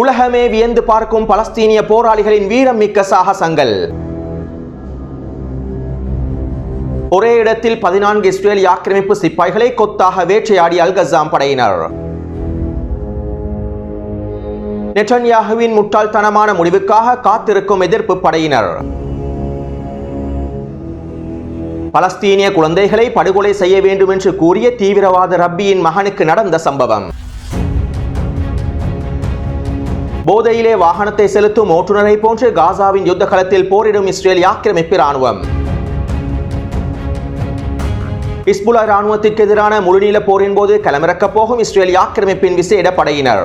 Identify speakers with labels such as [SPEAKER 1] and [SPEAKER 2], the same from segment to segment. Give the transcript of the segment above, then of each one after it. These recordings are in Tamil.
[SPEAKER 1] உலகமே வியந்து பார்க்கும் பலஸ்தீனிய போராளிகளின் வீரம் மிக்க சாகசங்கள். ஒரே இடத்தில் பதினான்கு இஸ்ரேல் ஆக்கிரமிப்பு சிப்பாய்களை கொத்தாக வேட்டையாடி அல்கசாம் படையினர். நெட்டன்யாகுவின் முட்டாள்தனமான முடிவுக்காக காத்திருக்கும் எதிர்ப்பு படையினர். பலஸ்தீனிய குழந்தைகளை படுகொலை செய்ய வேண்டும் என்று கூறிய தீவிரவாத ரப்பியின் மகனுக்கு நடந்த சம்பவம். போதையிலே வாகனத்தை செலுத்தும் ஓட்டுநரை போன்று காசாவின் யுத்த களத்தில் போரிடும் இஸ்ரேல் ஆக்கிரமிப்பு ராணுவம் இஸ்புலா ராணுவத்திற்கு எதிரான முழுநீள போரின் போது களமிறக்கப் போகும் இஸ்ரேல் ஆக்கிரமிப்பின் விசேட படையினர்.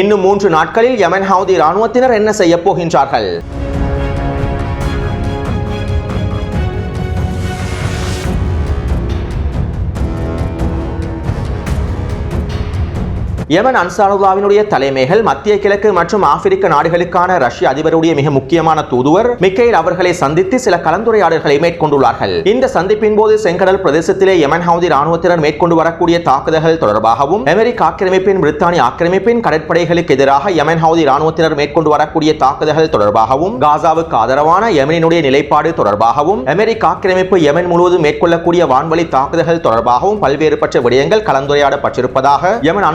[SPEAKER 1] இன்னும் மூன்று நாட்களில் யமன் ஹவுதி ராணுவத்தினர் என்ன செய்யப் போகின்றார்கள்? யமன் அன்சானுல்லாவினுடைய தலைமைகள் மத்திய கிழக்கு மற்றும் ஆப்பிரிக்க நாடுகளுக்கான ரஷ்ய அதிபருடைய மிக முக்கியமான தூதுவர் மிக்கைல் அவர்களை சந்தித்து சில கலந்துரையாடல்களை மேற்கொண்டுள்ளார்கள். இந்த சந்திப்பின் போது செங்கடல் பிரதேசத்திலே யமன் ஹவுதி ராணுவத்தினர் மேற்கொண்டு வரக்கூடிய தாக்குதல்கள் தொடர்பாகவும் அமெரிக்க ஆக்கிரமிப்பின் பிரித்தானிய ஆக்கிரமிப்பின் கடற்படைகளுக்கு எதிராக யமன் ஹவுதி ராணுவத்தினர் மேற்கொண்டு வரக்கூடிய தாக்குதல்கள் தொடர்பாகவும் காசாவுக்கு ஆதரவான யமனினுடைய நிலைப்பாடு தொடர்பாகவும் அமெரிக்க ஆக்கிரமிப்பு யமன் முழுவதும் மேற்கொள்ளக்கூடிய வான்வழி தாக்குதல்கள் தொடர்பாகவும் பல்வேறுபட்ட விடயங்கள் கலந்துரையாடப்பட்டிருப்பதாக யமன்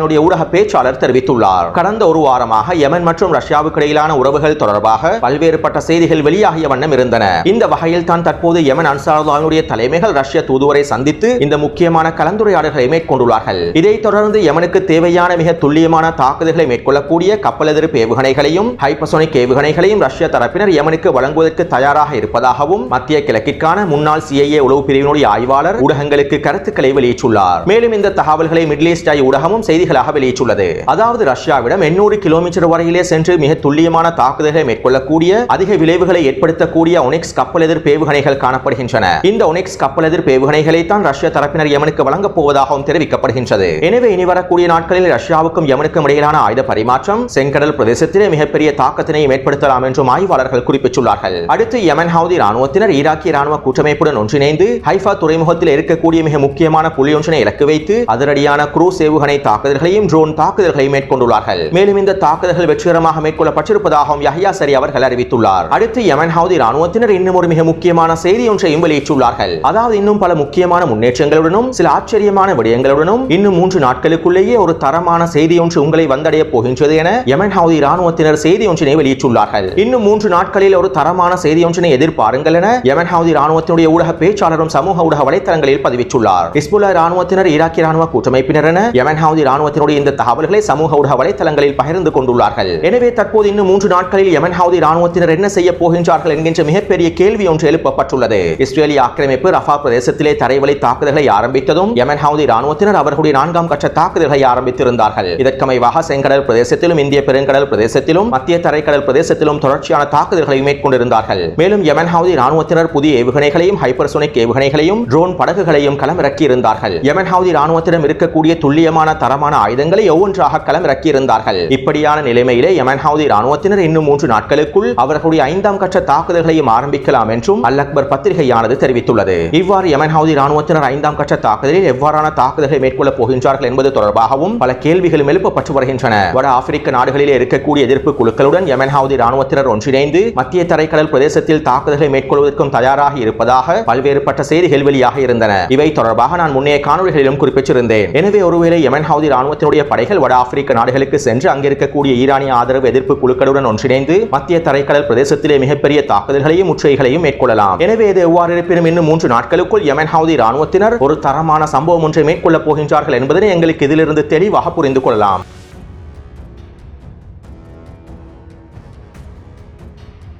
[SPEAKER 1] அன்சாருல்லாவினுடைய ஊடக பேச்சாளர் தெரிவித்துள்ளார். கடந்த ஒரு வாரமாக யமன் மற்றும் ரஷ்யாவுக்கு இடையிலான உறவுகள் தொடர்பாக பல்வேறுபட்ட செய்திகள் வெளியாகிய வண்ணம் இருந்தன. இந்த வகையில் தான் தற்போது யமன் அன்சாருல்லாவினுடைய தலைமைகள் ரஷ்ய தூதுவரை சந்தித்து இந்த முக்கியமான கலந்துரையாடல்களை மேற்கொண்டுள்ளார்கள். இதைத் தொடர்ந்து யமனுக்கு தேவையான மிக துல்லியமான தாக்குதல்களை மேற்கொள்ளக்கூடிய கப்பலெதிர் ஏவுகணைகளையும் ஹைப்பசோனிக் ஏவுகணைகளையும் ரஷ்ய தரப்பினர் யமனுக்கு வழங்குவதற்கு தயாராக இருப்பதாகவும் மத்திய கிழக்கிற்கான முன்னாள் சிஐஏ உளவு பிரிவினுடைய ஆய்வாளர் ஊடகங்களுக்கு கருத்துக்களை வெளியிட்டுள்ளார். மேலும் இந்த தகவல்களை மிடில் ஈஸ்ட் ஊடகமும் செய்தி செய்திகளாக வெளியிட்டுள்ளது. அதாவது ரஷ்யாவிடம் 800 கிலோமீட்டர் வரையிலே சென்று மிக துல்லியமான தாக்குதல்களை மேற்கொள்ளக்கூடிய அதிக விளைவுகளை ஏற்படுத்தக்கூடிய ஒனிக்ஸ் கப்பல் எதிர் ஏவுகணைகள் காணப்படுகின்றன. இந்த ஒனிக்ஸ் கப்பல் எதிர் ஏவுகணைகளை தான் ரஷ்ய தரப்பினர் யமனுக்கு வழங்கப் போவதாகவும் தெரிவிக்கப்படுகின்றது. எனவே இனி வரக்கூடிய நாட்களில் ரஷ்யாவுக்கும் யமனுக்கும் இடையிலான ஆயுத பரிமாற்றம் செங்கடல் பிரதேசத்திலே மிகப்பெரிய தாக்கத்தினை ஏற்படுத்தலாம் என்றும் ஆய்வாளர்கள் குறிப்பிட்டுள்ளார்கள். அடுத்து யமன் ஹவுதி ராணுவத்தினர் ஈராக்கிய ராணுவ கூட்டமைப்புடன் ஒன்றிணைந்து ஹைஃபா துறைமுகத்தில் இருக்கக்கூடிய மிக முக்கியமான புள்ளி ஒன்றினை இலக்கு வைத்து அதிரடியான குரூஸ் ஏவுகணை தாக்குதல்களையும் ட்ரோன் தாக்குதல்களையும் மேற்கொண்டுள்ளார்கள். மேலும் இந்த தாக்குதல்கள் வெற்றிகரமாக மேற்கொள்ளப்பட்டிருப்பதாகவும் யஹ்யா சரி அவர்கள் அறிவித்துள்ளார். அடுத்து யமன் ஹவுதி ராணுவத்தினர் இன்னும் ஒரு மிக முக்கியமான செய்தி ஒன்றையும் வெளியிட்டுள்ளார்கள். அதாவது இன்னும் பல முக்கியமான முன்னேற்றங்களுடனும் சில ஆச்சரியமான விடயங்களுடனும் இன்னும் மூன்று நாட்களுக்குள்ளேயே ஒரு தரமான செய்தி ஒன்று உங்களை வந்தடைய போகின்றது என யமன் ஹவுதி ராணுவத்தினர் செய்தி ஒன்றினை வெளியிட்டுள்ளார்கள். இன்னும் மூன்று நாட்களில் ஒரு தரமான செய்தி ஒன்றினை எதிர்பாருங்கள் என யமன் ஹவுதி ராணுவத்தினுடைய ஊடக பேச்சாளரும் சமூக ஊடக வலைத்தளங்களில் பதிவிட்டுள்ளார். இஸ்புல்லா ராணுவத்தினர் ஈராக்கிய ராணுவ கூட்டமைப்பினர் என யமன் ஹவுதி ராணுவத்தினுடைய இந்த தகவல்களை சமூக ஊடக வலைதளங்களில் பகிர்ந்து கொண்டுள்ளார்கள். எனவே தற்போது இன்னும் மூன்று நாட்களில் யமன் ஹவுதி ராணுவத்தினர் என்ன செய்ய போகின்றார்கள் என்கின்ற மிகப்பெரிய கேள்வி ஒன்று எழுப்பப்பட்டுள்ளது. இஸ்ரேலிய ஆக்கிரமிப்பு ரஃபா பிரதேசத்திலே தரைவழி தாக்குதல்களை ஆரம்பித்ததும் யமன் ஹவுதி ராணுவத்தினர் அவர்களுடைய நான்காம் கட்ட தாக்குதல்களை ஆரம்பித்திருந்தார்கள். இதற்கமைவாக செங்கடல் பிரதேசத்திலும் இந்திய பெருங்கடல் பிரதேசத்திலும் மத்திய தரைக்கடல் பிரதேசத்திலும் தொடர்ச்சியான தாக்குதல்களை மேற்கொண்டிருந்தார்கள். மேலும் யமன் ஹவுதி ராணுவத்தினர் புதிய ஏவுகணைகளையும் ஹைப்பர்சோனிக் ஏவுகணைகளையும் ட்ரோன் படகுகளையும் களமிறக்கி இருந்தார்கள் யமன் ஹவுதி ராணுவத்திடம் இருக்கக்கூடிய துல்லியமான தரமான ஆயுதங்களை ஒவ்வொன்றாக களமிறக்கியிருந்தார்கள். இப்படியான நிலைமையிலே யமன் ஹவுதி ராணுவத்தினர் இன்னும் மூன்று நாட்களுக்குள் அவர்களுடைய ஐந்தாம் கட்ட தாக்குதல்களையும் ஆரம்பிக்கலாம் என்றும் அல் அக்பர் பத்திரிகையானது தெரிவித்துள்ளது. இவ்வாறு யமன் ஹவுதி ராணுவத்தினர் ஐந்தாம் கட்ட தாக்குதலில் எவ்வாறான தாக்குதல்களை மேற்கொள்ளப் போகின்றார்கள் என்பது தொடர்பாகவும் பல கேள்விகளும் எழுப்பப்பட்டு வருகின்றன. வட ஆப்பிரிக்க நாடுகளிலே இருக்கக்கூடிய எதிர்ப்பு குழுக்களுடன் யமன் ஹவுதி ராணுவத்தினர் ஒன்றிணைந்து மத்திய தரைக்கடல் பிரதேசத்தில் தாக்குதல்களை மேற்கொள்வதற்கும் தயாராக இருப்பதாக பல்வேறுபட்ட செய்திகள் வெளியாக இருந்தன. இவை தொடர்பாக நான் முன்னைய காணொலிகளிலும் குறிப்பிட்டிருந்தேன். எனவே ஒருவேளை யமன் ஹவுதி ராணுவத்தினுடைய படைகள் வட ஆப்பிரிக்க நாடுகளுக்கு சென்று அங்கிருக்கக்கூடிய ஈரானிய ஆதரவு எதிர்ப்பு குழுக்களுடன் ஒன்றிணைந்து மத்திய தரைக்கடல் பிரதேசத்திலே மிகப்பெரிய தாக்குதல்களையும் முற்றுகைகளையும் மேற்கொள்ளலாம். எனவே இது எவ்வாறு இருப்பினும் இன்னும் மூன்று நாட்களுக்குள் யமன் ஹவுதி ராணுவத்தினர் ஒரு தரமான சம்பவம் ஒன்றை மேற்கொள்ளப் போகின்றார்கள் என்பதனை எங்களுக்கு இதிலிருந்து தெளிவாக புரிந்து கொள்ளலாம்.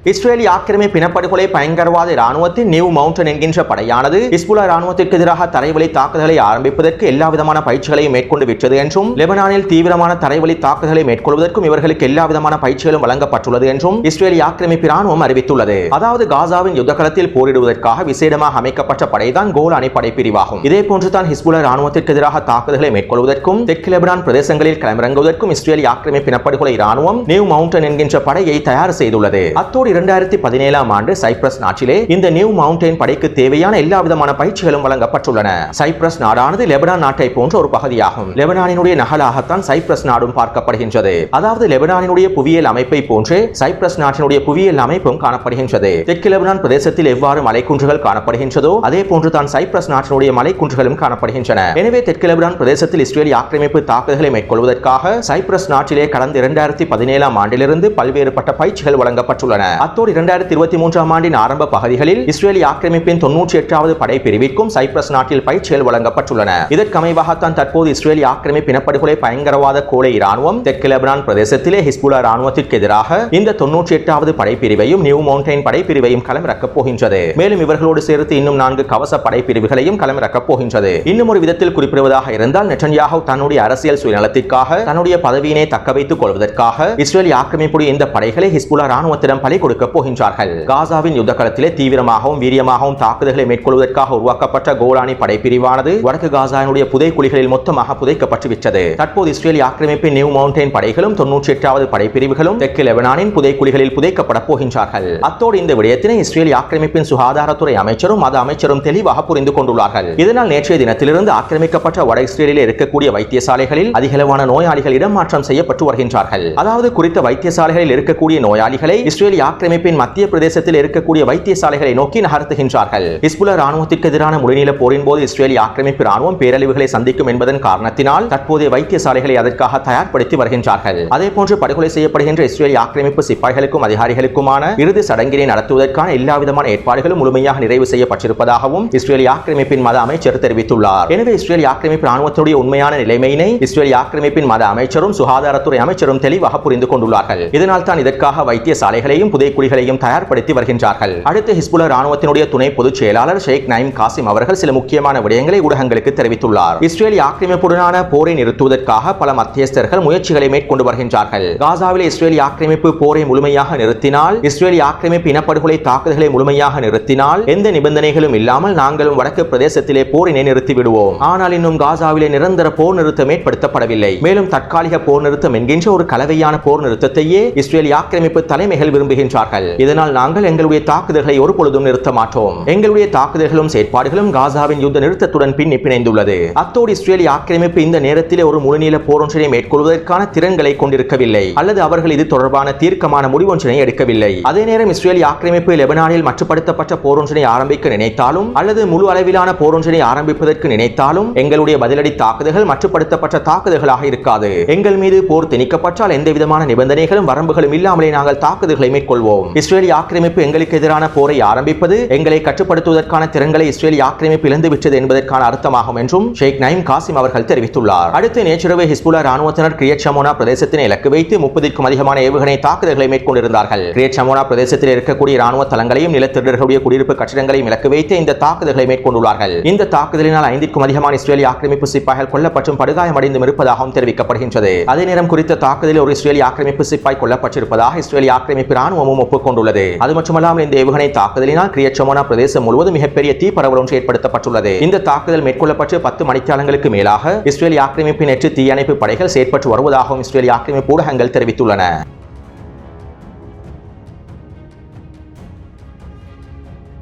[SPEAKER 1] இஸ்ரேலி ஆக்கிரமிப்பு இனப்படுகொலை பயங்கரவாத இராணுவத்தின் நியூ மவுண்டன் என்கின்ற படையானது இஸ்புலா இராணுவத்திற்கு எதிராக தரைவழி தாக்குதலை ஆரம்பிப்பதற்கு எல்லா விதமான பயிற்சிகளையும் மேற்கொண்டு விட்டது என்றும் லெபனானில் தீவிரமான தரைவழி தாக்குதலை மேற்கொள்வதற்கும் இவர்களுக்கு எல்லா விதமான பயிற்சிகளும் வழங்கப்பட்டுள்ளது என்றும் இஸ்ரேலி ஆக்கிரமிப்பு இராணுவம் அறிவித்துள்ளது. அதாவது காசாவின் யுத்தகலத்தில் போரிடுவதற்காக விசேடமாக அமைக்கப்பட்ட படைதான் கோல் அணிப்படை பிரிவாகும் இதே போன்றுதான் ஹிஸ்புலா இராணுவத்திற்கு எதிராக தாக்குதலை மேற்கொள்வதற்கும் தெற்கு லெபனான் பிரதேசங்களில் களமிறங்குவதற்கும் இஸ்ரேலி ஆக்கிரமிப்பு இனப்படுகொலை இராணுவம் நியூ மவுண்டன் என்கின்ற படையை தயார் செய்துள்ளது. அத்தோடு இரண்டாயிரத்தி பதினேழாம் ஆண்டு சைப்ரஸ் நாட்டிலே இந்த நியூ மவுண்டைன் படைக்கு தேவையான எல்லா விதமான பயிற்சிகளும் வழங்கப்பட்டுள்ளன. சைப்ரஸ் நாடானது லெபனான் நாட்டை போன்ற ஒரு பகுதியாகும். லெபனானினுடைய நகலாகத்தான் சைப்ரஸ் நாடும் பார்க்கப்படுகின்றது. அதாவது லெபனானினுடைய புவியியல் அமைப்பை போன்றே சைப்ரஸ் நாட்டினுடைய புவியியல் அமைப்பும் காணப்படுகின்றது. தெற்கு லெபனான் பிரதேசத்தில் எவ்வாறு மலைக்குன்றுகள் காணப்படுகின்றதோ அதே போன்று தான் சைப்ரஸ் நாட்டினுடைய மலைக்குன்றுகளும் காணப்படுகின்றன. எனவே தெற்கு லெபனான் பிரதேசத்தில் இஸ்ரேலிய ஆக்கிரமிப்பு தாக்குதல்களை மேற்கொள்வதற்காக சைப்ரஸ் நாட்டிலே கடந்த இரண்டாயிரத்தி பதினேழாம் ஆண்டிலிருந்து பல்வேறுபட்ட பயிற்சிகள் வழங்கப்பட்டுள்ளன. அத்தோடு இரண்டாயிரத்தி இருபத்தி மூன்றாம் ஆண்டின் ஆரம்ப பகுதிகளில் இஸ்ரேலிய ஆக்கிரமிப்பின் தொன்னூற்றி எட்டாவது படைப்பிரிவிற்கும் சைப்ரஸ் நாட்டில் பயிற்சிகள் வழங்கப்பட்டுள்ளன. இதற்கமைவாகத்தான் தற்போது இஸ்ரேலிய ஆக்கிரமிப்பு இனப்படுகொலை பயங்கரவாத கோலை இராணுவம் தெற்கு லெபனான் பிரதேசத்திலே ஹிஸ்புலா ராணுவத்திற்கு எதிராக இந்த தொன்னூற்றி எட்டாவது படைப்பிரிவையும் நியூ மவுண்டைன் படைப்பிரிவையும் களமிறக்கப் போகின்றது. மேலும் இவர்களோடு சேர்த்து இன்னும் நான்கு கவச படைப்பிரிவுகளையும் களமிறக்கப் போகின்றது. இன்னும் ஒரு விதத்தில் குறிப்பிடுவதாக இருந்தால் நெட்டன்யாஹு தன்னுடைய அரசியல் சுயநலத்திற்காக தன்னுடைய பதவியினை தக்க வைத்துக் கொள்வதற்காக இஸ்ரேலி ஆக்கிரமிப்புடைய இந்த படைகளை ஹிஸ்புல்லா ராணுவத்திடம் பலி கொடுக்கப் போகின்றார்கள். காசாவின் யுத்த களத்திலே தீவிரமாகவும் வீரியமாகவும் தாக்குதல்களை மேற்கொள்வதற்காக உருவாக்கப்பட்ட கோலானி படைப்பிரிவானது வடக்கு காசாவினுடைய புதை குழிகளில் மொத்தமாக புதைக்கப்பட்டு விட்டது தற்போது இஸ்ரேல் ஆக்கிரமிப்பின் நியூ மவுண்டைன் படைகளும் தொன்னூற்றி எட்டாவது படைப்பிரிவுகளும் தெற்கு லெபனானின் புதைக்குழிகளில் புதைக்கப்பட போகின்றார்கள். அத்தோடு இந்த விடயத்தினை இஸ்ரேல் ஆக்கிரமிப்பின் சுகாதாரத்துறை அமைச்சரும் மத அமைச்சரும் தெளிவாக புரிந்து கொண்டுள்ளார்கள். இதனால் நேற்றைய தினத்திலிருந்து ஆக்கிரமிக்கப்பட்ட வட இஸ்ரேலில் இருக்கக்கூடிய வைத்தியசாலைகளில் அதிகளவான நோயாளிகள் இடமாற்றம் செய்யப்பட்டு வருகின்றார்கள். அதாவது குறித்த வைத்தியசாலைகளில் இருக்கக்கூடிய நோயாளிகளை இஸ்ரேலிய ஆக்கிரமிப்பின் மத்திய பிரதேசத்தில் இருக்கக்கூடிய வைத்தியசாலைகளை நோக்கி நகர்த்துகின்றார்கள். இஸ்புல ராணுவத்திற்கு எதிரான முழுநீள போரின் போது இஸ்ரேலிய ஆக்கிரமிப்பு ராணுவம் பேரழிவுகளை சந்திக்கும் என்பதன் காரணத்தினால் தற்போதைய வைத்தியசாலைகளை அதற்காக தயார்படுத்தி வருகின்றார்கள். அதேபோன்று படுகொலை செய்யப்படுகின்ற இஸ்ரேலிய ஆக்கிரமிப்பு சிப்பாய்களுக்கும் அதிகாரிகளுக்குமான இறுதி சடங்கினை நடத்துவதற்கான எல்லாவிதமான ஏற்பாடுகளும் முழுமையாக நிறைவு செய்யப்பட்டிருப்பதாகவும் இஸ்ரேலிய ஆக்கிரமிப்பின் மத அமைச்சர் தெரிவித்துள்ளார். எனவே இஸ்ரேலிய ஆக்கிரமிப்பு ராணுவத்துடைய உண்மையான நிலைமையினை இஸ்ரேலிய ஆக்கிரமிப்பின் மத அமைச்சரும் சுகாதாரத்துறை அமைச்சரும் தெளிவாக புரிந்து கொண்டுள்ளார்கள். இதனால் தான் இதற்காக வைத்தியசாலைகளையும் குழிகளையும் தயார்படுத்தி வருகின்றார்கள். அடுத்து ஹிஸ்புல்லா ராணுவத்தினுடைய துணை பொதுச் செயலாளர் ஷேக் நைம் காசிம் அவர்கள் சில முக்கியமான விடயங்களை ஊடகங்களுக்கு தெரிவித்துள்ளார். இஸ்ரேலிய ஆக்கிரமிப்புடனான போரை நிறுத்துவதற்காக பல மத்தியஸ்தர்கள் முயற்சிகளை மேற்கொண்டு வருகின்றார்கள். காசாவில் இஸ்ரேலிய ஆக்கிரமிப்பு போரை முழுமையாக நிறுத்தினால் இஸ்ரேலிய ஆக்கிரமிப்பு இனப்படுகொலை தாக்குதல்களை முழுமையாக நிறுத்தினால் எந்த நிபந்தனைகளும் இல்லாமல் நாங்களும் வடக்கு பிரதேசத்திலே போரினை நிறுத்தி விடுவோம் ஆனால் இன்னும் காசாவிலே நிரந்தர போர் நிறுத்தம் ஏற்படுத்தப்படவில்லை. மேலும் தற்காலிக போர் நிறுத்தம் என்கின்ற ஒரு கலவையான போர் நிறுத்தத்தையே இஸ்ரேலிய ஆக்கிரமிப்பு தலைமைகள் விரும்புகின்றார் விரும்புகின்றார்கள் இதனால் நாங்கள் எங்களுடைய தாக்குதல்களை ஒரு பொழுதும் நிறுத்த மாட்டோம். எங்களுடைய தாக்குதல்களும் செயற்பாடுகளும் காசாவின் யுத்த நிறுத்தத்துடன் பின் பிணைந்துள்ளது. அத்தோடு இஸ்ரேலிய ஆக்கிரமிப்பு இந்த நேரத்திலே ஒரு முழுநீள போரொன்றினை மேற்கொள்வதற்கான திறன்களை கொண்டிருக்கவில்லை. அல்லது அவர்கள் இது தொடர்பான தீர்க்கமான முடிவொன்றினை எடுக்கவில்லை. அதே நேரம் இஸ்ரேலிய ஆக்கிரமிப்பு லெபனானில் மட்டுப்படுத்தப்பட்ட போரொன்றினை ஆரம்பிக்க நினைத்தாலும் அல்லது முழு அளவிலான போரொன்றினை ஆரம்பிப்பதற்கு நினைத்தாலும் எங்களுடைய பதிலடி தாக்குதல்கள் மட்டுப்படுத்தப்பட்ட தாக்குதல்களாக இருக்காது. எங்கள் மீது போர் திணிக்கப்பட்டால் எந்த விதமான நிபந்தனைகளும் வரம்புகளும் இல்லாமலே நாங்கள் தாக்குதல்களை மேற்கொள்வோம். கொள்வோம். இஸ்ரேலிய ஆக்கிரமிப்பு எங்களுக்கு எதிரான போரை ஆரம்பிப்பது எங்களை கட்டுப்படுத்துவதற்கான திறன்களை இஸ்ரேலிய ஆக்கிரமிப்பு இழந்து விட்டது என்பதற்கான அர்த்தமாகும் என்றும் ஷேக் நைம் காசிம் அவர்கள் தெரிவித்துள்ளார். அடுத்து நேற்றிரவு ஹிஸ்புல்லா ராணுவத்தினர் கிரியச்சமோனா பிரதேசத்தினை இலக்கு வைத்து முப்பதிற்கும் அதிகமான ஏவுகணை தாக்குதல்களை மேற்கொண்டிருந்தார்கள். கிரியச்சமோனா பிரதேசத்தில் இருக்கக்கூடிய ராணுவ தளங்களையும் நிலத்திருடர்களுடைய குடியிருப்பு கட்டிடங்களையும் இலக்கு வைத்து இந்த தாக்குதல்களை மேற்கொண்டுள்ளார்கள். இந்த தாக்குதலினால் ஐந்திற்கும் அதிகமான இஸ்ரேலிய ஆக்கிரமிப்பு சிப்பாய்கள் கொல்லப்பட்டும் படுகாயமடைந்தும் இருப்பதாகவும் தெரிவிக்கப்படுகின்றது. அதே நேரம் குறித்த தாக்குதலில் ஒரு இஸ்ரேலிய ஆக்கிரமிப்பு சிப்பாய் கொல்லப்பட்டிருப்பதாக இஸ்ரேலிய ஆக்கிரமிப்பு ராணுவம் ராணுவமும் ஒப்புக்கொண்டுள்ளது. அது மட்டுமல்லாமல் இந்த ஏவுகணை தாக்குதலினால் கிரியச்சமோனா பிரதேசம் முழுவதும் மிகப்பெரிய தீ பரவல் ஒன்று ஏற்படுத்தப்பட்டுள்ளது. இந்த தாக்குதல் மேற்கொள்ளப்பட்டு பத்து மணித்தாளங்களுக்கு மேலாக இஸ்ரேல் ஆக்கிரமிப்பு நேற்று தீயணைப்பு படைகள் செயற்பட்டு வருவதாகவும் இஸ்ரேல் ஆக்கிரமிப்பு ஊடகங்கள் தெரிவித்துள்ளன.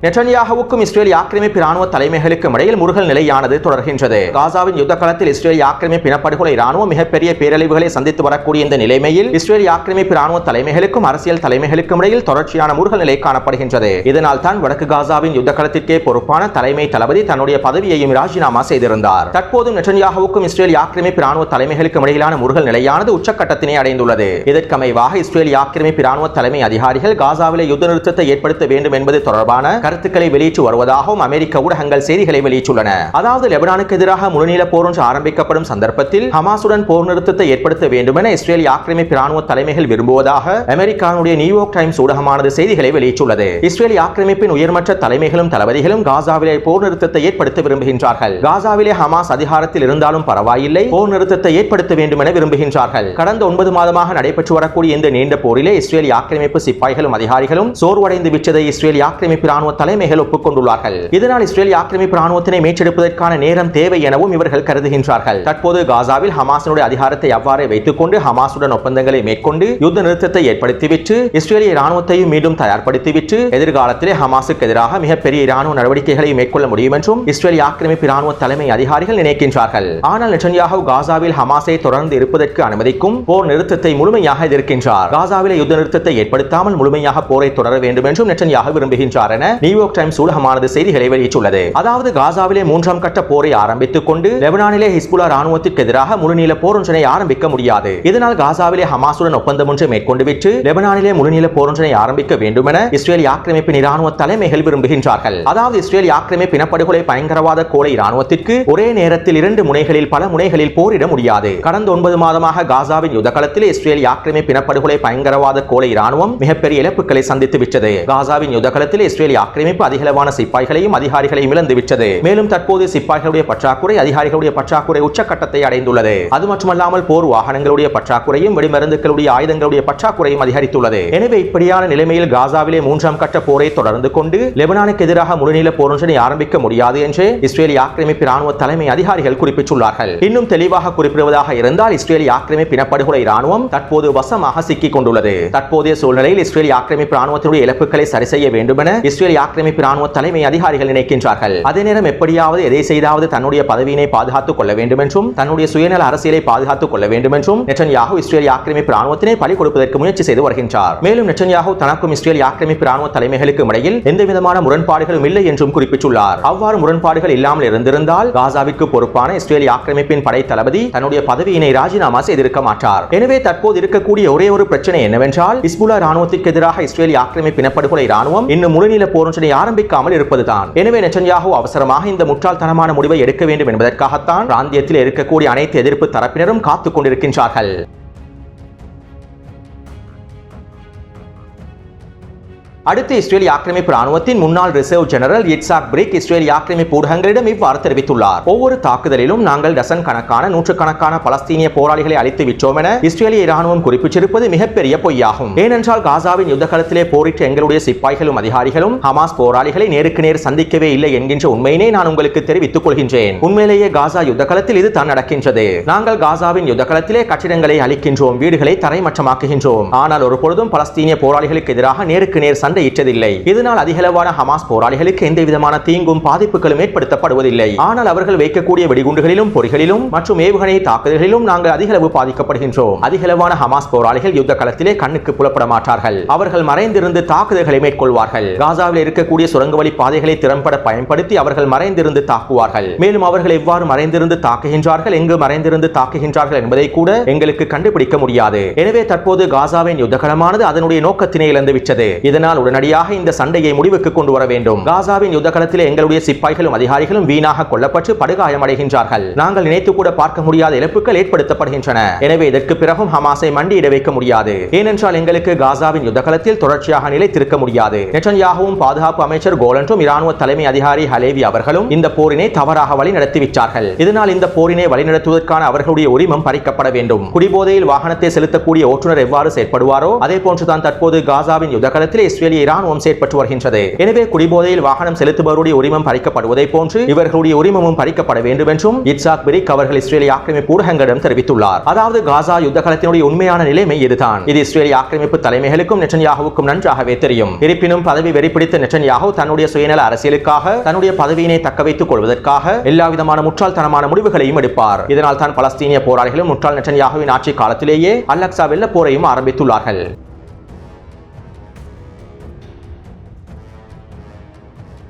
[SPEAKER 1] நெட்டன்யாகவுக்கும் இஸ்ரேல் ஆக்கிரமிப்பு ராணுவ தலைமைகளுக்கும் இடையில் முருகல் நிலையானது தொடர்கின்றது. காசாவின் யுத்த காலத்தில் இஸ்ரேல் ஆக்கிரமிப்பு இனப்படுகொலை ராணுவம் மிகப்பெரிய பேரழிவுகளை சந்தித்து வரக்கூடிய இந்த நிலைமையில் இஸ்ரேல் ஆக்கிரமிப்பு ராணுவ தலைமைகளுக்கும் அரசியல் தலைமைகளுக்கும் இடையில் தொடர்ச்சியான முருகல் நிலை காணப்படுகின்றது. இதனால் தான் வடக்கு காசாவின் யுத்த காலத்திற்கே பொறுப்பான தலைமை தளபதி தன்னுடைய பதவியையும் ராஜினாமா செய்திருந்தார். தற்போது நெட்டன்யாகவுக்கும் இஸ்ரேல் ஆக்கிரமிப்பு ராணுவ தலைமைகளுக்கும் இடையிலான முருகல் நிலையானது உச்சக்கட்டத்தினை அடைந்துள்ளது. இதற்கமைவாக இஸ்ரேல் ஆக்கிரமிப்பு ராணுவ தலைமை அதிகாரிகள் காசாவிலே யுத்த நிறுத்தத்தை ஏற்படுத்த வேண்டும் என்பது தொடர்பான கருத்துக்களை வெளியிட்டு வருவதாகவும் அமெரிக்க ஊடகங்கள் செய்திகளை வெளியிட்டுள்ளன. அதாவது லெபனானுக்கு எதிராக முழுநீள போர் ஒன்று ஆரம்பிக்கப்படும் சந்தர்ப்பத்தில் ஹமாசுடன் போர் நிறுத்தத்தை ஏற்படுத்த வேண்டும் என இஸ்ரேல் ஆக்கிரமிப்பு ராணுவ தலைமைகள் விரும்புவதாக அமெரிக்காவுடைய நியூயார்க் டைம்ஸ் ஊடகமானது செய்திகளை வெளியிட்டுள்ளது. இஸ்ரேல் ஆக்கிரமிப்பின் உயர்மற்ற தலைமைகளும் தளபதிகளும் காசாவிலே போர் நிறுத்தத்தை ஏற்படுத்த விரும்புகின்றார்கள். காசாவிலே ஹமாஸ் அதிகாரத்தில் இருந்தாலும் பரவாயில்லை. போர் நிறுத்தத்தை ஏற்படுத்த வேண்டும் என விரும்புகின்றார்கள். கடந்த ஒன்பது மாதமாக நடைபெற்று வரக்கூடிய இந்த நீண்ட போரிலே இஸ்ரேல் ஆக்கிரமிப்பு சிப்பாய்களும் அதிகாரிகளும் சோர்வடைந்து விட்டதை இஸ்ரேல் ஆக்கிரமிப்பு ராணுவ தலைமைகள் ஒப்புக்கொண்டுள்ளார்கள். இதனால் இஸ்ரேல் ஆக்கிரமிப்பு ராணுவத்தினை மீட்டெடுப்பதற்கான நேரம் தேவை எனவும் இவர்கள் கருதுகின்றார்கள். தற்போது காசாவில் ஹமாசினுடைய அதிகாரத்தை அவ்வாறே வைத்துக் கொண்டு ஹமாசுடன் ஒப்பந்தங்களை மேற்கொண்டு யுத்த நிறுத்தத்தை ஏற்படுத்திவிட்டு இஸ்ரேலிய ராணுவத்தையும் மீண்டும் தயார்படுத்திவிட்டு எதிர்காலத்திலே ஹமாசுக்கு எதிராக மிகப்பெரிய ராணுவ நடவடிக்கைகளை மேற்கொள்ள முடியும் என்றும் இஸ்ரேல் ஆக்கிரமிப்பு ராணுவ தலைமை அதிகாரிகள் நினைக்கின்றார்கள். ஆனால் நெட்டன்யாகு காசாவில் ஹமாஸை தொடர்ந்து இருப்பதற்கு அனுமதிக்கும் போர் நிறுத்தத்தை முழுமையாக எதிர்க்கின்றார். காசாவில் யுத்த நிறுத்தத்தை ஏற்படுத்தாமல் முழுமையாக போரை தொடர வேண்டும் என்றும் நெட்டன்யாகு விரும்புகின்றார் என நியூயார்க் டைம்ஸ் ஊடகமானது செய்திகளை வெளியிட்டுள்ளது. அதாவது காசாவிலே மூன்றாம் கட்ட போரை ஆரம்பித்துக் கொண்டு லெபனானிலே ஹிஸ்புல்லா ராணுவத்திற்கு எதிராக முழுநீள போர் ஒன்றினை ஆரம்பிக்க முடியாது. இதனால் காசாவிலே ஹமாசுடன் ஒப்பந்தம் ஒன்றை மேற்கொண்டு விட்டு லெபனானிலே முழுநீள போர் ஒன்றினை ஆரம்பிக்க வேண்டும் என இஸ்ரேல் ஆக்கிரமிப்பின் இராணுவ தலைமைகள் விரும்புகின்றார்கள். அதாவது இஸ்ரேல் ஆக்கிரமிப்பு இனப்படுகொலை பயங்கரவாத கோலை இராணுவத்திற்கு ஒரே நேரத்தில் இரண்டு முனைகளில் பல முனைகளில் போரிட முடியாது. கடந்த ஒன்பது மாதமாக காசாவின் யுத்த இஸ்ரேல் ஆக்கிரமிப்பு இனப்படுகொலை பயங்கரவாத கோலை இராணுவம் மிகப்பெரிய இழப்புகளை சந்தித்து விட்டது. காசாவின் யுத்த இஸ்ரேல் ஆக்கிரமிப்பு ஆக்கிரமிப்பு அதிகளவான சிப்பாய்களையும் அதிகாரிகளையும் இழந்துவிட்டது மேலும் தற்போது சிப்பாய்களுடைய பற்றாக்குறை அதிகாரிகளுடைய பற்றாக்குறை உச்சக்கட்டத்தை அடைந்துள்ளது. அது மட்டுமல்லாமல் போர் வாகனங்களுடைய பற்றாக்குறையும் வெடிமருந்துகளுடைய ஆயுதங்களுடைய பற்றாக்குறையும் அதிகரித்துள்ளது. எனவே இப்படியான நிலைமையில் காசாவிலே மூன்றாம் கட்ட போரை தொடர்ந்து கொண்டு லெபனானுக்கு எதிராக முழுநீள போர் ஒன்றினை ஆரம்பிக்க முடியாது என்று இஸ்ரேலிய ஆக்கிரமிப்பு ராணுவ தலைமை அதிகாரிகள் குறிப்பிட்டுள்ளார்கள். இன்னும் தெளிவாக குறிப்பிடுவதாக இருந்தால் இஸ்ரேலிய ஆக்கிரமிப்பு இனப்படுகொலை ராணுவம் தற்போது வசமாக சிக்கிக் கொண்டுள்ளது. தற்போதைய சூழ்நிலையில் இஸ்ரேலிய ஆக்கிரமிப்பு ராணுவத்தினுடைய இழப்புகளை சரி செய்ய வேண்டும் என இஸ்ரேலிய ஆக்கிரமிப்பு ராணுவ தலைமை அதிகாரிகள் நினைக்கின்றார்கள். அதே நேரம் எப்படியாவது எதை செய்தாவது தன்னுடைய பதவியினை பாதுகாத்துக் கொள்ள வேண்டும் என்றும் தன்னுடைய சுயநல அரசியலை பாதுகாத்துக் கொள்ள வேண்டும் என்றும் நெட்டன்யாகு இஸ்ரேல் ஆக்கிரமிப்பு ராணுவத்தினை பலி கொடுப்பதற்கு முயற்சி செய்து வருகின்றார். மேலும் நெட்டன்யாகு தனக்கும் இஸ்ரேல் ஆக்கிரமிப்பு ராணுவ தலைமைகளுக்கு இடையில் எந்தவிதமான முரண்பாடுகளும் இல்லை என்றும் குறிப்பிட்டுள்ளார். அவ்வாறு முரண்பாடுகள் இல்லாமல் இருந்திருந்தால் காசாவிற்கு பொறுப்பான இஸ்ரேல் ஆக்கிரமிப்பின் படை தளபதி தன்னுடைய பதவியினை ராஜினாமா செய்திருக்க மாட்டார். எனவே தற்போது இருக்கக்கூடிய ஒரே ஒரு பிரச்சனை என்னவென்றால் இஸ்புலா ராணுவத்திற்கு எதிராக இஸ்ரேல் ஆக்கிரமிப்பு இனப்படுகொலை ராணுவம் இன்னும் முழுநில போர் போரொன்றினை ஆரம்பிக்காமல் இருப்பதுதான். எனவே நெச்சன்யாகு அவசரமாக இந்த முட்டாள்தனமான முடிவை எடுக்க வேண்டும் என்பதற்காகத்தான் பிராந்தியத்தில் இருக்கக்கூடிய அனைத்து எதிர்ப்பு தரப்பினரும் காத்துக் கொண்டிருக்கின்றார்கள். அடுத்து இஸ்ரேலிய ஆக்கிரமிப்பு ராணுவத்தின் முன்னாள் ரிசர்வ் ஜெனரல் இட்சாக் பிரிக் இஸ்ரேலிய ஆக்கிரமிப்பு ஊடகங்களிடம் இவ்வாறு தெரிவித்துள்ளார். ஒவ்வொரு தாக்குதலிலும் நாங்கள் டசன் கணக்கான நூற்றுக்கணக்கான பலஸ்தீனிய போராளிகளை அழித்து விட்டோம் என இஸ்ரேலிய ராணுவம் குறிப்பிட்டிருப்பது மிகப்பெரிய பொய்யாகும். ஏனென்றால் காசாவின் யுத்த களத்திலே போரிட்ட எங்களுடைய சிப்பாய்களும் அதிகாரிகளும் ஹமாஸ் போராளிகளை நேருக்கு நேர் சந்திக்கவே இல்லை என்கின்ற உண்மையினை நான் உங்களுக்கு தெரிவித்துக் கொள்கின்றேன். உண்மையிலேயே காசா யுத்தகலத்தில் இது தான் நடக்கின்றது நாங்கள் காசாவின் யுத்தகலத்திலே கட்டிடங்களை அளிக்கின்றோம் வீடுகளை தரைமட்டமாக்குகின்றோம். ஆனால் ஒரு பொழுதும் பலஸ்தீனிய போராளிகளுக்கு எதிராக நேருக்கு நேர் சண்டையிட்டதில்லை இதனால் அதிகளவான ஹமாஸ் போராளிகளுக்கு எந்த விதமான தீங்கும் பாதிப்புகளும் ஏற்படுத்தப்படுவதில்லை. ஆனால் அவர்கள் வைக்கக்கூடிய வெடிகுண்டுகளிலும் பொறிகளிலும் மற்றும் ஏவுகணை தாக்குதல்களிலும் நாங்கள் அதிகளவு பாதிக்கப்படுகின்றோம். அதிகளவான ஹமாஸ் போராளிகள் யுத்த களத்திலே கண்ணுக்கு புலப்பட மாட்டார்கள். அவர்கள் மறைந்திருந்து தாக்குதல்களை மேற்கொள்வார்கள். காசாவில் இருக்கக்கூடிய சுரங்க வழி பாதைகளை திறம்பட பயன்படுத்தி அவர்கள் மறைந்திருந்து தாக்குவார்கள். மேலும் அவர்கள் எவ்வாறு மறைந்திருந்து தாக்குகின்றார்கள் எங்கு மறைந்திருந்து தாக்குகின்றார்கள் என்பதை கூட எங்களுக்கு கண்டுபிடிக்க முடியாது. எனவே தற்போது காசாவின் யுத்தகலமானது அதனுடைய நோக்கத்தினை இழந்துவிட்டது. இதனால் உடனடியாக இந்த சண்டையை முடிவுக்கு கொண்டு வர வேண்டும். காசாவின் யுத்த எங்களுடைய சிப்பாய்களும் அதிகாரிகளும் வீணாக கொல்லப்பட்டு படுகாயமடைகின்றார்கள் நாங்கள் நினைத்து கூட பார்க்க முடியாத இழப்புகள் ஏற்படுத்தப்படுகின்றன. எனவே இதற்கு பிறகும் ஹமாஸை மண்டியிட வைக்க முடியாது. ஏனென்றால் எங்களுக்கு காசாவின் யுத்த களத்தில் தொடர்ச்சியாக நிலைத்திருக்க முடியாது. நெட்டன்யாகவும் பாதுகாப்பு அமைச்சர் கோலன்றும் இராணுவ தலைமை அதிகாரி ஹலேவி அவர்களும் இந்த போரினை தவறாக வழி நடத்திவிட்டார்கள் இதனால் இந்த போரினை வழிநடத்துவதற்கான அவர்களுடைய உரிமம் பறிக்கப்பட வேண்டும். குடிபோதையில் வாகனத்தை செலுத்தக்கூடிய ஓட்டுநர் எவ்வாறு செயற்படுவாரோ அதே போன்றுதான் தற்போது காசாவின் யுத்த களத்தில் இஸ்ரேலிய இராணுவம் செயற்பட்டு வருகின்றது. எனவே குடிபோதையில் வாகனம் செலுத்துபவருடைய உரிமம் பறிக்கப்படுவதை போன்று இவர்களுடைய உரிமமும் பறிக்கப்பட வேண்டும் என்றும் இட்சாக் பிரிக் அவர்கள் இஸ்ரேலிய ஆக்கிரமிப்பு ஊடகங்களிடம் தெரிவித்துள்ளார். அதாவது காசா யுத்த காலத்தினுடைய உண்மையான நிலைமை இதுதான். இது இஸ்ரேலிய ஆக்கிரமிப்பு தலைமைகளுக்கும் நெட்டன்யாகுவுக்கும் நன்றாகவே தெரியும். இருப்பினும் பதவி வெறிப்பிடித்த நெட்டன்யாகு தன்னுடைய சுயநல அரசியலுக்காக தன்னுடைய பதவியினை தக்க வைத்துக் கொள்வதற்காக எல்லா விதமான முடிவுகளையும் எடுப்பார். இதனால் தான் பலஸ்தீனிய போராளிகளும் முற்றால் நெட்டன்யாகுவின் ஆட்சி காலத்திலேயே அல்லக்சா வெள்ள போரையும் ஆரம்பித்துள்ளார்கள்.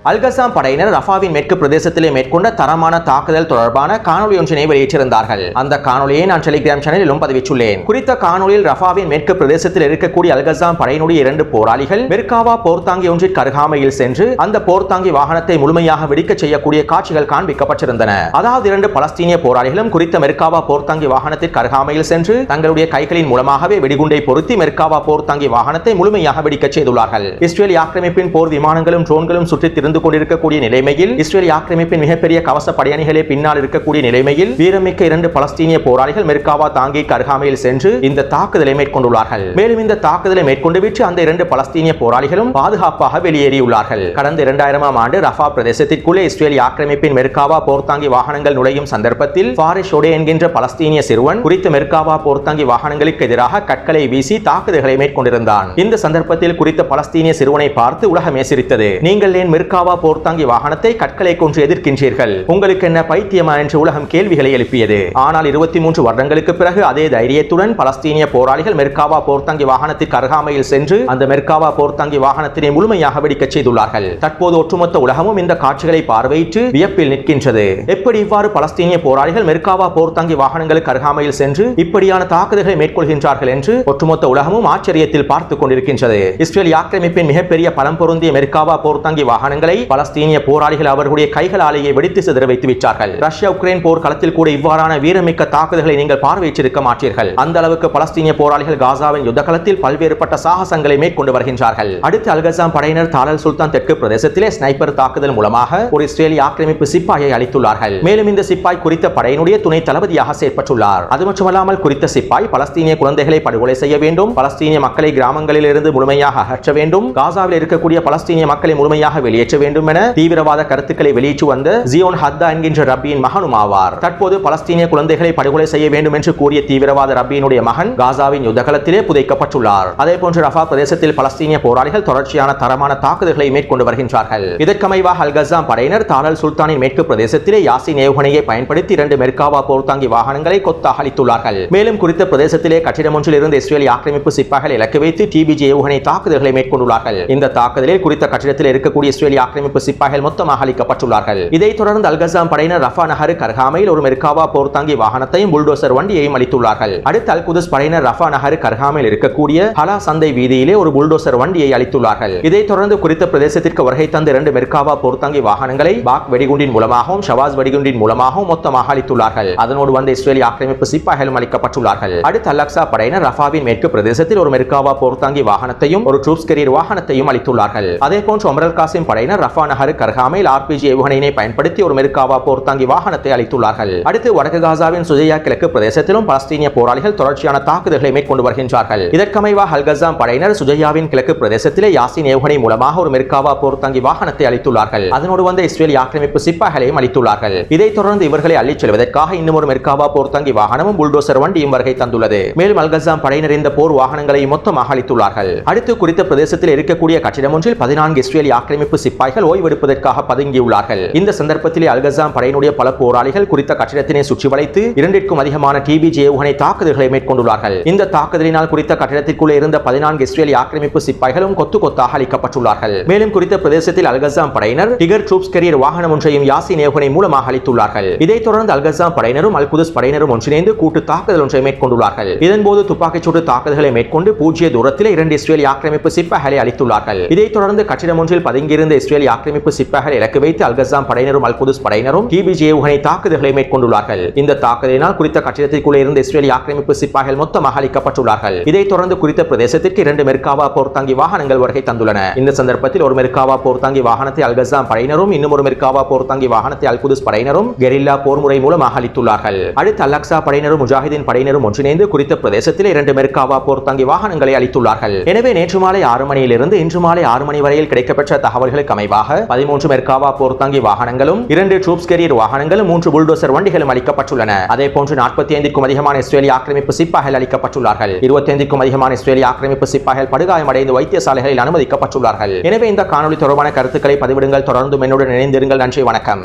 [SPEAKER 1] அல்கசாம் படையினர் ரஃபாவின் மேற்கு பிரதேசத்திலே மேற்கொண்ட தரமான தாக்குதல் தொடர்பான காணொலி ஒன்றினை வெளியிட்டிருந்தார்கள். அந்த காணொலியை நான் டெலிகிராம் சேனலிலும் பதிவிட்டுள்ளேன். குறித்த காணொலியில் ரஃபாவின் மேற்கு பிரதேசத்தில் இருக்கக்கூடிய அல்கசாம் படையினுடைய இரண்டு போராளிகள் மெர்காவா போர்த்தாங்கி ஒன்றிற்கு அருகாமையில் சென்று அந்த போர்த்தாங்கி வாகனத்தை முழுமையாக வெடிக்க செய்யக்கூடிய காட்சிகள் காண்பிக்கப்பட்டிருந்தன. அதாவது இரண்டு பலஸ்தீனிய போராளிகளும் குறித்த மெர்காவா போர்த்தாங்கி வாகனத்திற்கு அருகாமையில் சென்று தங்களுடைய கைகளின் மூலமாகவே வெடிகுண்டை பொருத்தி மெர்காவா போர்த்தாங்கி வாகனத்தை முழுமையாக வெடிக்க செய்துள்ளார்கள். இஸ்ரேல் ஆக்கிரமிப்பின் போர் விமானங்களும் ட்ரோன்களும் சுற்றித் இருந்து கொண்டிருக்கக்கூடிய நிலைமையில் இஸ்ரேல் ஆக்கிரமிப்பின் மிகப்பெரிய கவச படையணிகளே பின்னால் இருக்கக்கூடிய நிலைமையில் வீரமிக்க இரண்டு பலஸ்தீனிய போராளிகள் மெர்காவா தாங்கிக்கு அருகாமையில் சென்று இந்த தாக்குதலை மேற்கொண்டுள்ளார்கள். மேலும் இந்த தாக்குதலை மேற்கொண்டு விட்டு அந்த இரண்டு பலஸ்தீனிய போராளிகளும் பாதுகாப்பாக வெளியேறியுள்ளார்கள். கடந்த இரண்டாயிரமாம் ஆண்டு ரஃபா பிரதேசத்திற்குள்ளே இஸ்ரேல் ஆக்கிரமிப்பின் மெர்காவா போர்த்தாங்கி வாகனங்கள் நுழையும் சந்தர்ப்பத்தில் பாரிஷ் ஒடே என்கின்ற பலஸ்தீனிய சிறுவன் குறித்த மெர்காவா போர்த்தாங்கி வாகனங்களுக்கு எதிராக கற்களை வீசி தாக்குதல்களை மேற்கொண்டிருந்தான். இந்த சந்தர்ப்பத்தில் குறித்த பலஸ்தீனிய சிறுவனை பார்த்து உலகமே சிரித்தது நீங்கள் ஏன் மெர்கா மெர்காவா போர்த்தாங்கி வாகனத்தை கற்களை கொன்று எதிர்க்கின்றீர்கள்? உங்களுக்கு என்ன பைத்தியமா என்று உலகம் கேள்விகளை எழுப்பியது. ஆனால் இருபத்தி மூன்று வருடங்களுக்கு பிறகு அதே தைரியத்துடன் பலஸ்தீனிய போராளிகள் மெர்காவா போர்த்தாங்கி வாகனத்திற்கு அருகாமையில் சென்று அந்த மெர்காவா போர்த்தாங்கி வாகனத்தினை முழுமையாக வெடிக்கச் செய்துள்ளார்கள். தற்போது ஒட்டுமொத்த உலகமும் இந்த காட்சிகளை பார்வையிட்டு வியப்பில் நிற்கின்றது. எப்படி இவ்வாறு பலஸ்தீனிய போராளிகள் மெர்காவா போர்த்தாங்கி வாகனங்களுக்கு அருகாமையில் சென்று இப்படியான தாக்குதல்களை மேற்கொள்கின்றார்கள் என்று ஒட்டுமொத்த உலகமும் ஆச்சரியத்தில் பார்த்துக் கொண்டிருக்கின்றது. இஸ்ரேல் ஆக்கிரமிப்பின் மிகப்பெரிய பலம் பொருந்திய மெர்காவா போர்த்தாங்கி வாகனங்கள் பலஸ்தீனிய போராளிகள் அவர்களுடைய கைகளாலேயே வெடித்து சிதற வைத்து விட்டார்கள். ரஷ்யா உக்ரைன் போர் களத்தில் கூட இவ்வாறான வீரமிக்க தாக்குதல்களை நீங்கள் பார்வையிட்டிருக்க மாட்டீர்கள். அந்த அளவுக்கு பலஸ்தீனிய போராளிகள் காசாவின் யுத்த களத்தில் பல்வேறுபட்ட சாகசங்களை மேற்கொண்டு வருகின்றார்கள். அடுத்து அல்கசாம் படையினர் தாலல் சுல்தான் தெற்கு பிரதேசத்திலே ஸ்னைப்பர் தாக்குதல் மூலமாக ஒரு இஸ்ரேலிய ஆக்கிரமிப்பு சிப்பாயை அளித்துள்ளார்கள் மேலும் இந்த சிப்பாய் குறித்த படையினுடைய துணை தளபதியாக செயற்பட்டுள்ளார். அது மட்டுமல்லாமல் குறித்த சிப்பாய் பலஸ்தீனிய குழந்தைகளை படுகொலை செய்ய வேண்டும் பலஸ்தீனிய மக்களை கிராமங்களில் இருந்து முழுமையாக அகற்ற வேண்டும் காசாவில் இருக்கக்கூடிய பலஸ்தீனிய மக்களை முழுமையாக வெளியேற்ற வேண்டும் என தீவிரவாத கருத்துக்களை வெளியிட்டு வந்த ஜியோன் ஹத்தா என்கின்ற ரப்பியின் மகனும் ஆவார். தற்போது பலஸ்தீனிய குழந்தைகளை படுகொலை செய்ய வேண்டும் என்று கூறிய தீவிரவாத ரப்பியினுடைய மகன் காசாவின் யுத்தகலத்திலே புதைக்கப்பட்டுள்ளார். அதே போன்று ரஃபா பிரதேசத்தில் பலஸ்தீனிய போராளிகள் தொடர்ச்சியான தரமான தாக்குதல்களை மேற்கொண்டு வருகின்றார்கள். இதற்கமைவாக அல்கசாம் படையினர் தாலல் சுல்தானின் மேற்கு பிரதேசத்திலே யாசின் ஏவுகணையை பயன்படுத்தி இரண்டு மெர்காவா போர்த்தாங்கி வாகனங்களை கொத்தாக அளித்துள்ளார்கள் மேலும் குறித்த பிரதேசத்திலே கட்டிடம் ஒன்றில் இருந்து இஸ்ரேல் ஆக்கிரமிப்பு சிப்பாய்கள் இலக்கு வைத்து டிபிஜி ஏவுகணை தாக்குதல்களை மேற்கொண்டுள்ளார்கள். இந்த தாக்குதலில் குறித்த கட்டிடத்தில் இருக்கக்கூடிய இஸ்ரேல் ஆக்கிரமிப்பு சிப்பாய்கள் மொத்தமாக அளிக்கப்பட்டுள்ளார்கள் இதைத் தொடர்ந்து அல்கசாம் படையினர் ரஃபா நகர் கர்ஹாமையில் ஒரு மெர்காவா போர்த்தாங்கி வாகனத்தையும் புல்டோசர் வண்டியையும் அளித்துள்ளார்கள். அடுத்து அல் குதுஸ் படையினர் ரஃபா நகர் கர்ஹாமையில் இருக்கக்கூடிய ஹலா சந்தை வீதியிலே ஒரு புல்டோசர் வண்டியை அளித்துள்ளார்கள். இதைத் தொடர்ந்து குறித்த பிரதேசத்திற்கு வருகை தந்த இரண்டு மெர்காவா போர்த்தாங்கி வாகனங்களை பாக் வெடிகுண்டின் மூலமாகவும் ஷவாஸ் வெடிகுண்டின் மூலமாகவும் மொத்தமாக அளித்துள்ளார்கள் அதனோடு வந்த இஸ்ரேலி ஆக்கிரமிப்பு சிப்பாய்களும் அளிக்கப்பட்டுள்ளார்கள். அடுத்து அலக்சா படையினர் ரஃபாவின் மேற்கு பிரதேசத்தில் ஒரு மெர்காவா போர்த்தாங்கி வாகனத்தையும் ஒரு ட்ரூப்ஸ் கெரியர் வாகனத்தையும் அளித்துள்ளார்கள். அதே போன்று அமரல் காசிம் படையினர் ரஃபா நகர் கர்ஹாமையில் ஆர்பிஜி ஏவுகணையினை பயன்படுத்தி ஒரு மெர்காவா போர்த்தாங்கி வாகனத்தை அளித்துள்ளார்கள் அடுத்து வடக்கு காசாவின் சுஜையா கிழக்கு பிரதேசத்திலும் பலஸ்தீனிய போராளிகள் தொடர்ச்சியான தாக்குதல்களை மேற்கொண்டு வருகின்றார்கள். இதற்கமைவாக ஹல்கசாம் படையினர் சுஜையாவின் கிழக்கு பிரதேசத்திலே யாசின் ஏவுகணை மூலமாக ஒரு மெர்காவா போர்த்தாங்கி வாகனத்தை அளித்துள்ளார்கள் அதனோடு வந்த இஸ்ரேல் ஆக்கிரமிப்பு சிப்பாய்களையும் அளித்துள்ளார்கள் இதைத் தொடர்ந்து இவர்களை அள்ளிச் செல்வதற்காக இன்னும் ஒரு மெர்காவா போர்த்தாங்கி வாகனமும் புல்டோசர் வண்டியும் வருகை தந்துள்ளது. மேலும் அல்கசாம் படையினர் இந்த போர் வாகனங்களை மொத்தமாக அளித்துள்ளார்கள் அடுத்து குறித்த பிரதேசத்தில் இருக்கக்கூடிய கட்டிடம் ஒன்றில் பதினான்கு இஸ்ரேலி ஆக்கிரமிப்பு சிப்பாய் சிப்பாய்கள் ஓய்வெடுப்பதற்காக பதுங்கியுள்ளார்கள். இந்த சந்தர்ப்பத்திலே அல்கசாம் படையினுடைய பல போராளிகள் குறித்த கட்டிடத்தினை சுற்றி வளைத்து இரண்டிற்கும் அதிகமான டிபி ஜேவுகணை தாக்குதல்களை மேற்கொண்டுள்ளார்கள். இந்த தாக்குதலினால் குறித்த கட்டிடத்திற்குள்ளே இருந்த பதினான்கு இஸ்ரேலி ஆக்கிரமிப்பு சிப்பாய்களும் கொத்து கொத்தாக அளிக்கப்பட்டுள்ளார்கள். மேலும் குறித்த பிரதேசத்தில் அல்கசாம் படையினர் டிகர் ட்ரூப்ஸ் கெரியர் வாகனம் ஒன்றையும் யாசின் ஏவுகணை மூலமாக அளித்துள்ளார்கள். இதைத் தொடர்ந்து அல்கசாம் படையினரும் அல் படையினரும் ஒன்றிணைந்து கூட்டு தாக்குதல் ஒன்றை மேற்கொண்டுள்ளார்கள். இதன்போது துப்பாக்கிச் சூட்டு தாக்குதல்களை மேற்கொண்டு பூஜ்ய தூரத்தில் இரண்டு இஸ்ரேலி ஆக்கிரமிப்பு சிப்பாய்களை அளித்துள்ளார்கள். இதைத் தொடர்ந்து கட்டிடம் ஒன்றில் பதுங்கியிருந்த இஸ்ரேல் ஆக்கிரமிப்பு சிப்பாய்களை இலக்கு வைத்து அல்கசாம் படையினரும் அல் குதுஸ் படையினரும் டிபிஜி ஏவுகணை தாக்குதல்களை மேற்கொண்டுள்ளார்கள். இந்த தாக்குதலினால் குறித்த கட்டிடத்திற்குள்ளே இருந்த இஸ்ரேலி ஆக்கிரமிப்பு சிப்பாய்கள் மொத்தமாக அளிக்கப்பட்டுள்ளார்கள் இதைத் தொடர்ந்து குறித்த பிரதேசத்திற்கு இரண்டு மெர்காவா போர்த்தாங்கி வாகனங்கள் வருகை தந்துள்ளன. இந்த சந்தர்ப்பத்தில் ஒரு மெர்காவா போர்த்தாங்கி வாகனத்தை அல்கசாம் படையினரும் இன்னும் ஒரு மெர்காவா போர்த்தாங்கி வாகனத்தை அல் குதுஸ் படையினரும் கெரில்லா போர்முறை மூலமாக அளித்துள்ளார்கள் அடுத்து அலக்சா படையினரும் முஜாஹிதீன் படையினரும் ஒன்றிணைந்து குறித்த பிரதேசத்தில் இரண்டு மெர்காவா போர்த்தாங்கி வாகனங்களை அளித்துள்ளார்கள் எனவே நேற்று மாலை ஆறு மணியிலிருந்து இன்று மாலை ஆறு மணி வரையில் கிடைக்கப்பெற்ற தகவல்களுக்கு அமைவாக பதிமூன்று மெர்காவா போர்த்தாங்கி வாகனங்களும் இரண்டு ட்ரூப்ஸ் கேரியர் வாகனங்களும் மூன்று புல்டோசர் வண்டிகளும் அளிக்கப்பட்டுள்ளன. அதே போன்று நாற்பத்தி ஐந்துக்கும் அதிகமான இஸ்ரேலிய ஆக்கிரமிப்பு சிப்பாய்கள் அளிக்கப்பட்டுள்ளார்கள். இருபத்தி ஐந்துக்கும் அதிகமான இஸ்ரேலிய ஆக்கிரமிப்பு சிப்பாய்கள் படுகாயமடைந்து வைத்தியசாலைகளில் அனுமதிக்கப்பட்டுள்ளார்கள். எனவே இந்த காணொலி தொடர்பான கருத்துக்களை பதிவிடுங்கள். தொடர்ந்து என்னுடன் இணைந்திருங்கள். நன்றி வணக்கம்.